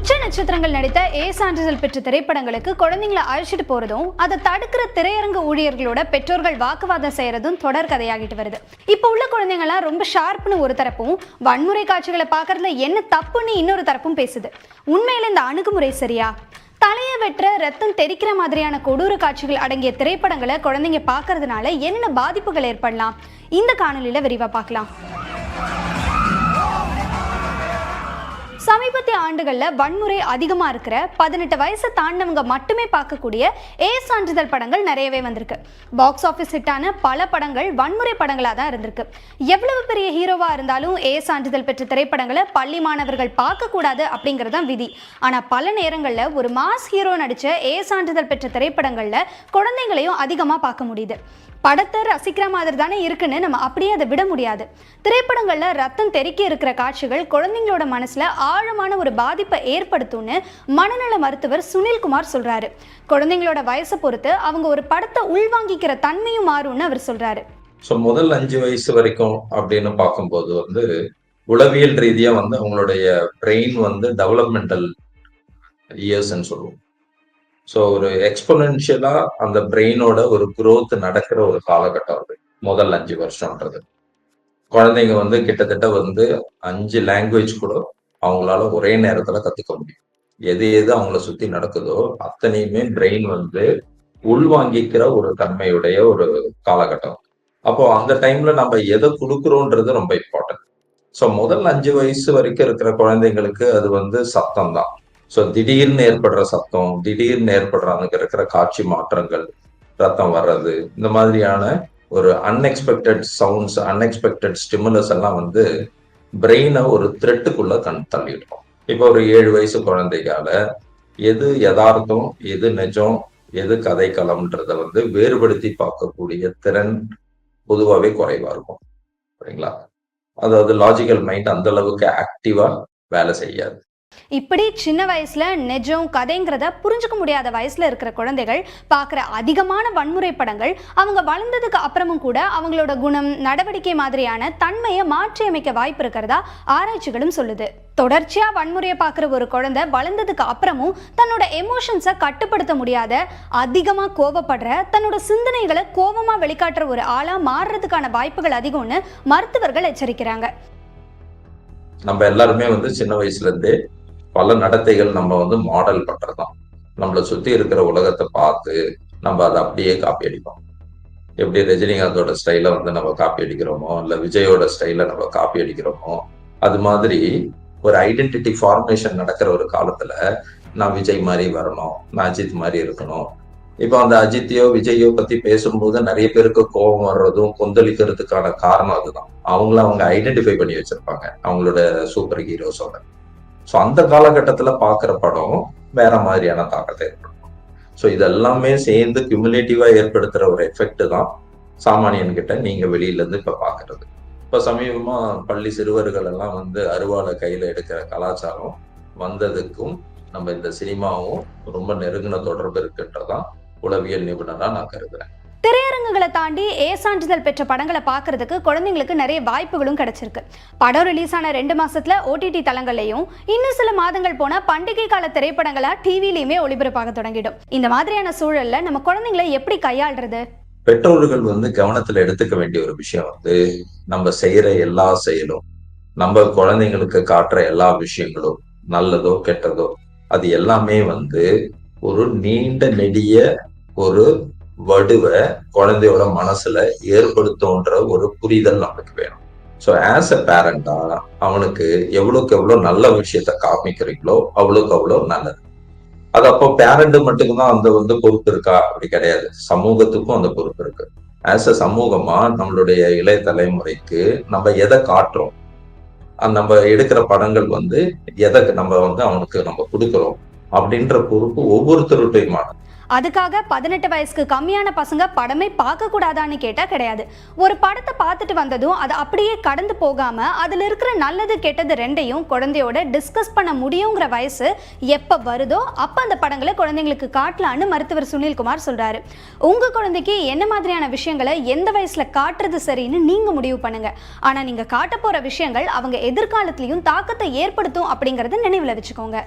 உச்ச நட்சத்திரங்கள் நடித்த ஏ. சான்றிதழ் பெற்ற திரைப்படங்களுக்கு குழந்தைங்களை அழைச்சிட்டு போறதும் அதை தடுக்கிற திரையரங்கு ஊழியர்களோட பெற்றோர்கள் வாக்குவாதம் செய்யறதும் தொடர் கதையாகிட்டு வருது. இப்போ உள்ள குழந்தைங்களாம் ரொம்ப ஷார்ப்னு ஒரு தரப்பும் வன்முறை காட்சிகளை பார்க்கறதுல என்ன தப்புன்னு இன்னொரு தரப்பும் பேசுது. உண்மையில இந்த அணுகுமுறை சரியா? தலையை வெட்டுற ரத்தம் தெறிக்கிற மாதிரியான கொடூர காட்சிகள் அடங்கிய திரைப்படங்களை குழந்தைங்க பார்க்கறதுனால என்னென்ன பாதிப்புகள் ஏற்படலாம்? இந்த காணொலியில விரிவா பார்க்கலாம். சமீபத்திய ஆண்டுகளில் வன்முறை அதிகமாக இருக்கிற பதினெட்டு வயசை தாண்டவங்க மட்டுமே பார்க்கக்கூடிய ஏ சான்றிதழ் படங்கள் நிறையவே வந்திருக்கு. பாக்ஸ் ஆஃபீஸ் ஹிட்டான பல படங்கள் வன்முறை படங்களாக தான் இருந்திருக்கு. எவ்வளவு பெரிய ஹீரோவாக இருந்தாலும் ஏ சான்றிதழ் பெற்ற திரைப்படங்களை பள்ளி மாணவர்கள் பார்க்கக்கூடாது அப்படிங்கிறது தான் விதி. ஆனால் பல நேரங்களில் ஒரு மாஸ் ஹீரோ நடித்த ஏ சான்றிதழ் பெற்ற திரைப்படங்களில் குழந்தைங்களையும் அதிகமாக பார்க்க முடியுது. படத்தை ரசிக்கிற மாதிரி தானே இருக்குன்னு நம்ம அப்படியே அதை விட முடியாது. திரைப்படங்களில் ரத்தம் தெறிக்க இருக்கிற காட்சிகள் குழந்தைங்களோட மனசில் ஆழமான ஒரு பாதிப்பை ஏற்படுத்தும்னு மனநல மருத்துவர் சுனில்குமார் சொல்றாரு. குழந்தைங்களோட வயசை பொறுத்து அவங்க ஒரு படத்தை உள்வாங்கிக்கிற தன்மையும் மாறும்னு அவர் சொல்றாரு. ஸோ முதல் அஞ்சு வயசு வரைக்கும் அப்படின்னு பார்க்கும்போது வந்து உளவியல் ரீதியா வந்து அவங்களுடைய பிரெயின் வந்து டெவலப்மெண்டல் இயர்ஸ்ன்னு சொல்லுவோம். ஸோ ஒரு எக்ஸ்பொனென்ஷியலா அந்த பிரெயினோட ஒரு குரோத் நடக்கிற ஒரு காலகட்டம் அது. முதல் அஞ்சு வருஷம்ன்றது. குழந்தைங்க வந்து கிட்டத்தட்ட வந்து அஞ்சு லாங்குவேஜ் கூட அவங்களால ஒரே நேரத்துல கத்துக்க முடியும். எது எது அவங்கள சுத்தி நடக்குதோ அத்தனையுமே பிரெயின் வந்து உள்வாங்கிக்கிற ஒரு தன்மையுடைய ஒரு காலகட்டம். அப்போ அந்த டைம்ல நம்ம எதை கொடுக்குறோன்றது ரொம்ப இம்பார்ட்டன்ட் ஸோ முதல் அஞ்சு வயசு வரைக்கும் இருக்கிற குழந்தைங்களுக்கு அது வந்து சத்தம் தான் ஸோ திடீர்னு ஏற்படுற சத்தம் திடீர்னு ஏற்படுற அங்கே இருக்கிற காட்சி மாற்றங்கள் ரத்தம் வர்றது இந்த மாதிரியான ஒரு அன்எக்ஸ்பெக்டட் சவுண்ட்ஸ் அன்எக்ஸ்பெக்டட் ஸ்டிமுலஸ் எல்லாம் வந்து பிரெயினை ஒரு த்ரெட்டுக்குள்ள கண் தள்ளிடுறோம் இப்போ ஒரு ஏழு வயசு குழந்தைக்கால எது யதார்த்தம் எது நிஜம் எது கதைக்களம்ன்றத வந்து வேறுபடுத்தி பார்க்கக்கூடிய திறன் பொதுவாகவே குறைவா இருக்கும். சரிங்களா அதாவது லாஜிக்கல் மைண்ட் அந்த அளவுக்கு ஆக்டிவா வேலை செய்யாது. இப்படி சின்ன வயசுல நெஜம் கதைங்கிறத புரிஞ்சுக்க முடியாத வயசுல இருக்கிற குழந்தைகள் பார்க்குற அதிகமான வன்முறை படங்கள் அவங்க வளர்ந்ததுக்கு அப்புறமும் கூட அவங்களோட குணம் நடவடிக்கை மாதிரியான தன்மையை மாற்றி அமைக்க வாய்ப்பு இருக்கிறதா ஆராய்ச்சிகளும் சொல்லுது. தொடர்ச்சியா வன்முறையை பார்க்குற ஒரு குழந்தை வளர்ந்ததுக்கு அப்புறமும் தன்னோட எமோஷன்ஸை கட்டுப்படுத்த முடியாத அதிகமா கோபப்படுற தன்னோட சிந்தனைகளை கோபமா வெளிக்காட்டுற ஒரு ஆளா மாறுறதுக்கான வாய்ப்புகள் அதிகம்னு மருத்துவர்கள் எச்சரிக்கிறாங்க. நம்ம எல்லாருமே வந்து சின்ன வயசுல இருந்தே பல நடத்தைகள் நம்ம வந்து மாடல் பண்றதுதான். நம்மளை சுத்தி இருக்கிற உலகத்தை பார்த்து நம்ம அதை அப்படியே காப்பி அடிப்போம். எப்படி ரஜினிகாந்தோட ஸ்டைல வந்து நம்ம காப்பி அடிக்கிறோமோ இல்ல விஜயோட ஸ்டைல நம்ம காப்பி அடிக்கிறோமோ அது மாதிரி ஒரு ஐடென்டிட்டி ஃபார்மேஷன் நடக்கிற ஒரு காலத்துல நான் விஜய் மாதிரி வரணும் நான் அஜித் மாதிரி இருக்கணும். இப்போ அந்த அஜித்தையோ விஜயோ பத்தி பேசும்போது நிறைய பேருக்கு கோபம் வர்றதும் கொந்தளிக்கிறதுக்கான காரணம் அதுதான். அவங்கள அவங்க ஐடென்டிஃபை பண்ணி வச்சிருப்பாங்க அவங்களோட சூப்பர் ஹீரோஸோட ஸோ அந்த காலகட்டத்தில் பார்க்குற படம் வேற மாதிரியான தாக்கத்தை ஏற்படுத்தும். ஸோ இதெல்லாமே சேர்ந்து கியூமுலேட்டிவாக ஏற்படுத்துகிற ஒரு எஃபெக்ட் தான் சாமானியன் நீங்கள் வெளியிலேருந்து இப்போ பார்க்கறது இப்போ சமீபமாக பள்ளி சிறுவர்கள் எல்லாம் வந்து அருவாளை கையில் எடுக்கிற கலாச்சாரம் வந்ததுக்கும் நம்ம இந்த சினிமாவும் ரொம்ப நெருங்கின தொடர்பு இருக்குன்றதான் உளவியல் நிபுணராக நான் கருதுறேன். திரையரங்குகளை தாண்டி ஏ சான்றிதழ் பெற்ற படங்களை பார்க்கறதுக்கு குழந்தைங்களுக்கு நிறைய வாய்ப்புகளும் கிடைச்சிருக்கு. படம் ரிலீஸ் ஆன ரெண்டு மாசத்துல ஓடிடி தளங்களையும் இன்னும் சில மாதங்கள் போனா பண்டிகை கால திரைப்படங்களா டிவிலையுமே ஒளிபரப்பாக தொடங்கிடும். இந்த மாதிரியான சூழல்ல நம்ம குழந்தைங்களை எப்படி கையாள்றது? பெற்றோர்கள் வந்து கவனத்துல எடுத்துக்க வேண்டிய ஒரு விஷயம் வந்து நம்ம செய்யற எல்லா செயலும் நம்ம குழந்தைங்களுக்கு காட்டுற எல்லா விஷயங்களும் நல்லதோ கெட்டதோ அது எல்லாமே வந்து ஒரு நீண்ட நெடிய ஒரு வடுவை குழந்தையோட மனசுல ஏற்படுத்தும்ன்ற ஒரு புரிதல் நமக்கு வேணும். ஸோ ஆஸ் அ பேரண்டா அவனுக்கு எவ்வளவுக்கு எவ்வளோ நல்ல விஷயத்த காமிக்கிறீங்களோ அவ்வளவுக்கு அவ்வளோ நல்லது. அது அப்போ பேரண்ட் மட்டும்தான் அந்த வந்து பொறுப்பு இருக்கா? அப்படி கிடையாது. சமூகத்துக்கும் அந்த பொறுப்பு இருக்கு. ஆஸ் அ சமூகமா நம்மளுடைய இளைய தலைமுறைக்கு நம்ம எதை காட்டுறோம்? நம்ம எடுக்கிற படங்கள் வந்து எதை நம்ம வந்து அவனுக்கு நம்ம கொடுக்குறோம்? அப்படின்ற பொறுப்பு ஒவ்வொருத்தருடையமான. அதுக்காக பதினெட்டு வயசுக்கு கம்மியான பசங்க படமே பார்க்க கூடாதான்னு கேட்டா கிடையாது. ஒரு படத்தை பார்த்துட்டு வந்ததும் அதை அப்படியே கடந்து போகாம அதுல இருக்கிற நல்லது கெட்டது ரெண்டையும் குழந்தையோட டிஸ்கஸ் பண்ண முடியுங்கிற வயசு எப்ப வருதோ அப்ப அந்த படங்களை குழந்தைங்களுக்கு காட்டலான்னு மருத்துவர் சுனில்குமார் சொல்றாரு. உங்க குழந்தைக்கு என்ன மாதிரியான விஷயங்களை எந்த வயசுல காட்டுறது சரின்னு நீங்க முடிவு பண்ணுங்க. ஆனா நீங்க காட்ட போற விஷயங்கள் அவங்க எதிர்காலத்திலையும் தாக்கத்தை ஏற்படுத்தும் அப்படிங்கறத நினைவுல வச்சுக்கோங்க.